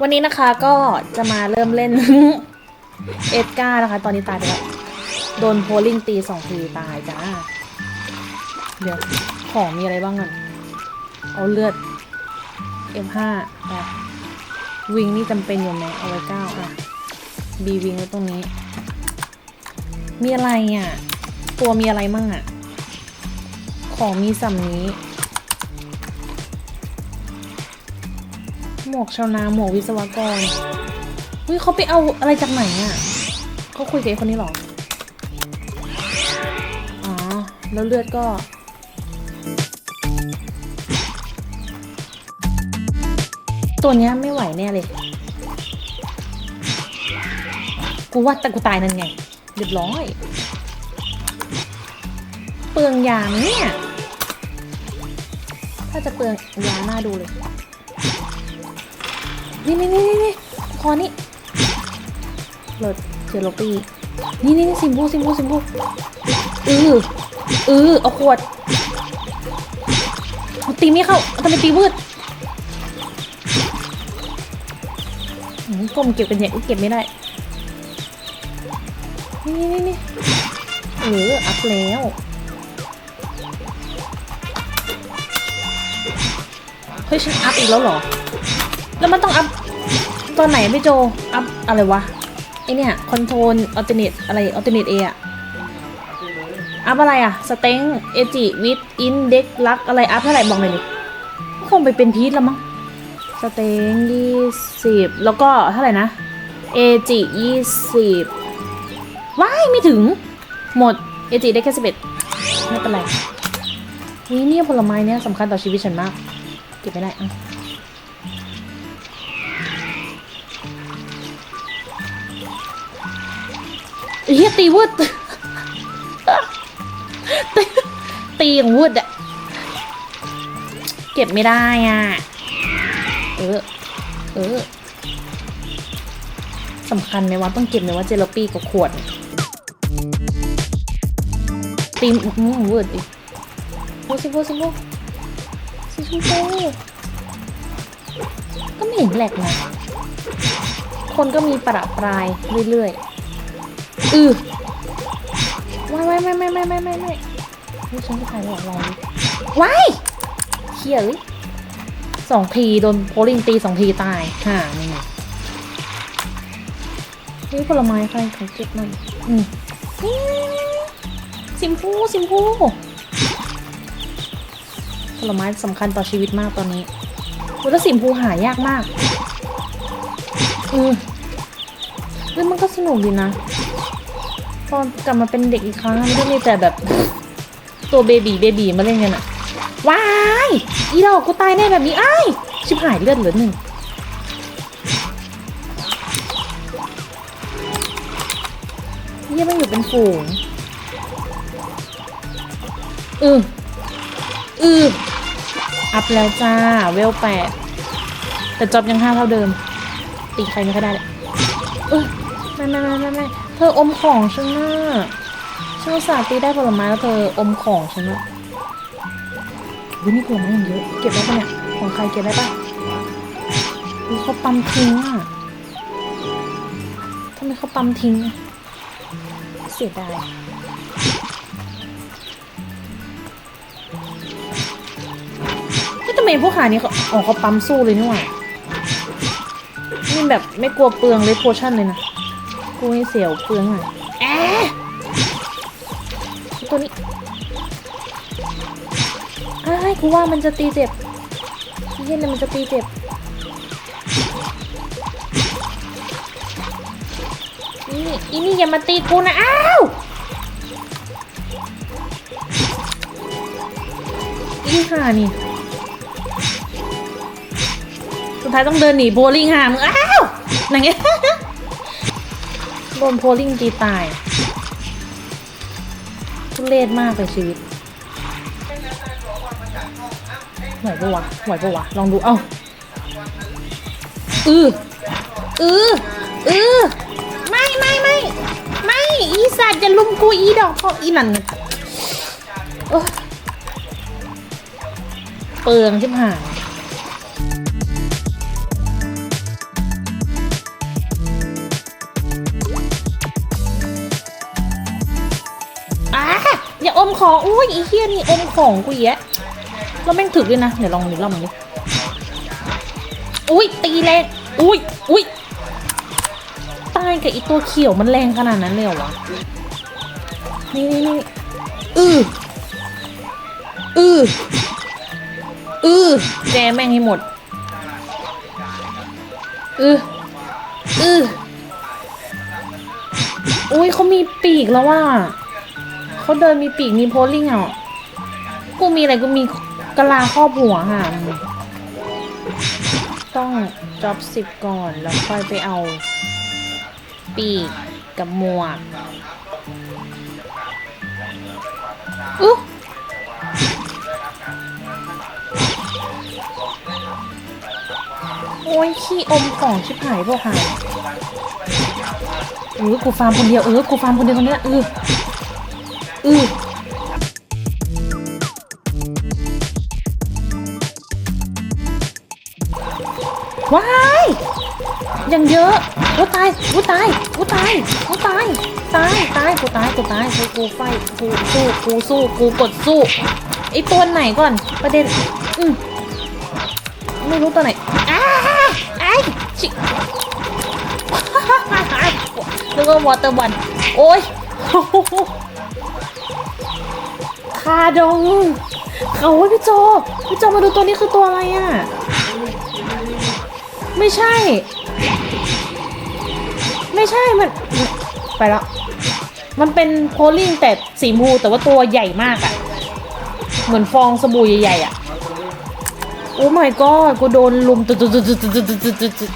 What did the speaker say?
วันนี้นะคะก็จะมาเริ่มเล่น เอ็ดการ์นะคะ ตอนนี้ตายไปแล้ว โดนโพลิงตีสองทีตายจ้า เดี๋ยว ของมีอะไรบ้างก่อน เอาเลือด M5 ไปวิงนี่จำเป็นอยู่ไหมเอาไว้เก้าอะบีวิงไว้ตรงนี้ มีอะไรอะ ตัวมีอะไรมั่งอะ ของมีสัมนี้ มวกชาวนาหมวกวิศวกรเฮ้ยเขาไปเอาอะไรจากไหนอะเขาคุยกับไอ้คนนี้หรอ อ๋อ แล้วเลือดก็ตัวเนี้ยไม่ไหวแน่เลย กูว่าแต่กูตายนั่นไงเรียบร้อย เปลืองยาไหมเนี่ย ถ้าจะเปลืองยาหน้าดูเลย นี่นี่นี่นี่คอนี่เลิศเจอโลปี้นี่นี่นี่ซิมบูซิมบูซิมบูเออเออเอาขวดตีไม่เข้าทำไมตีวืดหืมก้มเก็บกันใหญ่เก็บไม่ได้นี่นี่นี่นี่เอออัพแล้วเฮ้ยฉันอัพอีกแล้วเหรอ แล้วมันต้องอัพ ตอนไหนไม่โจ อัพอะไรวะ ไอเนี่ยคอนโทรลอัลเทเนตอะไรอัลเทเนตเออะอัพอะไรอะสเต็งเอจิวิดอินเด็กลักอะไรอัพเท่าไหร่บอกหน่อยดิคงไปเป็นพีทแล้วมั้งสเต็งยี่สิบแล้วก็เท่าไหร่นะเอจิยี่สิบว้ายไม่ถึง หมดเอจิได้แค่สิบเอ็ดไม่เป็นไรวิเนี่ยผลไม้เนี่ยสำคัญต่อชีวิตฉันมาก เก็บไม่ได้อะ เฮียตีวุดตีตีของวุดอะเก็บไม่ได้อะ เออ เออสำคัญไหมวะต้องเก็บไหมว่าเจลปี้กับขวด ตีมอื้อวุดอีกโอ้สิโอ้สิโอ้สิชิโอ้ก็ไม่เห็นแหลกนะคนก็มีประปรายเรื่อยๆ อือว้ายว้ายไม่ไม่ไม่ไม่ไม่ไม่นี่ฉันจะถ่ายหลอกเราว้ายเขี้ยเอ้ยสองทีโดนโพลิงตีสองทีตายห่านี่ไงนี่ผลไม้ใครเขาเก็บมันอืมสิมพูสิมพูผลไม้สำคัญต่อชีวิตมากตอนนี้อุ๊ยแล้วสิมพูหายากมาก อืมเฮ้ยมันก็สนุกดีนะ อนกลับมาเป็นเด็กอีกครั้งไม่ได้มีแต่แบบตัวเบบีเบบีมาเล่นกันอะว้ายอีดอกกูตายแน่แบบนี้อ้ายชิบหายเลือดเหลือหนึ่งเยี่ยมันอยู่เป็นฝูงอืออืออัพแล้วจ้า เวลแปดแต่จอบยังห้าเท่าเดิม ตีใครไม่ค่อยได้เลยอ ไม่ไม่ไม่ไม่ไม่เธออมของฉันน่ะฉันอุตส่าห์ตีได้ผลไม้แล้วเธออมของฉันน่ะวินี่ผลไม้อย่างเยอะ เก็บได้ปะเนี่ย ของใครเก็บได้ปะวิเขาปั๊มทิ้งอะทำไมเขาปั๊มทิ้ง เสียดายเฮ้ยทำไมพวกขานี้เขาอ๋อเขาปั๊มสู้เลยนี่หว่านี่แบบไม่กลัวเปลืองเลยโพชั่นเลยนะ กูไม่เสียวเปลืองอะแอะตัวนี้อ้ายกูว่ามันจะตีเจ็บเย็นเลยมันจะตีเจ็บนี่อีนี่อย่ามาตีกูนะ อ้าวอีห่านี่ สุดท้ายต้องเดินหนีโบลิ่งห่ามึงอ้าวนั่นไง โดนโพลิ่งตีตายทุเรศมากเลยชีวิตไหวปะวะไหวปะวะ ลองดู เอ้า อืออืออือไม่ไม่ไม่ไม่อีสัตว์จะลุมกูอีดอกเพราะอีนั่นเปลืองชิบหาย อย่าอมของอุ้ยอีเฮียนี่อมของกูแยะแล้วแม่งถึกด้วยนะ เดี๋ยวลองดูรอบนึงดิอุ้ยตีแรงอุ้ยอุ้ยตายกับอีตัวเขียวมันแรงขนาดนั้นเลยเหรอวะนี่นี่นี่อืออืออือแจแม่งให้หมดอืออืออุ้ยเขามีปีกแล้วว่ะ เขาเดินมีปีกมีโพลิ่งอะกูมีอะไรกูมีกะลาครอบหัวค่ะ ต้องจ็อบสิบก่อนแล้วค่อยไปเอา ปีกกับหมวกอุ๊โอ้ยขี้อมของชิบหายพวกหายเออกูฟาร์มคนเดียวเออกูฟาร์มคนเดียวคนนี้แหละเออ ออว้ายยังเยอะกูตายกูตายกูตายกูตายตายตายกูตายกูตายกูกูไฟกูสู้กูสู้กูกดสู้ไอตัวไหนก่อนประเด็นอืมไม่รู้ตัวไหนอ้าไอ้ชินึกว่าวอเตอร์บอลโอ้ย คาดงเขาว่าพี่โจ พี่โจมาดูตัวนี้คือตัวอะไรอะ ไม่ใช่ ไม่ใช่มัน ไปแล้ว มันเป็นโพลิงแต่สีมูแต่ว่าตัวใหญ่มากอะ่ะ เหมือนฟองสบู่ใหญ่ๆอะ่ะ โอ้ my god กูโดนลุมตุดตุดตุดตุดตุดตุดตุด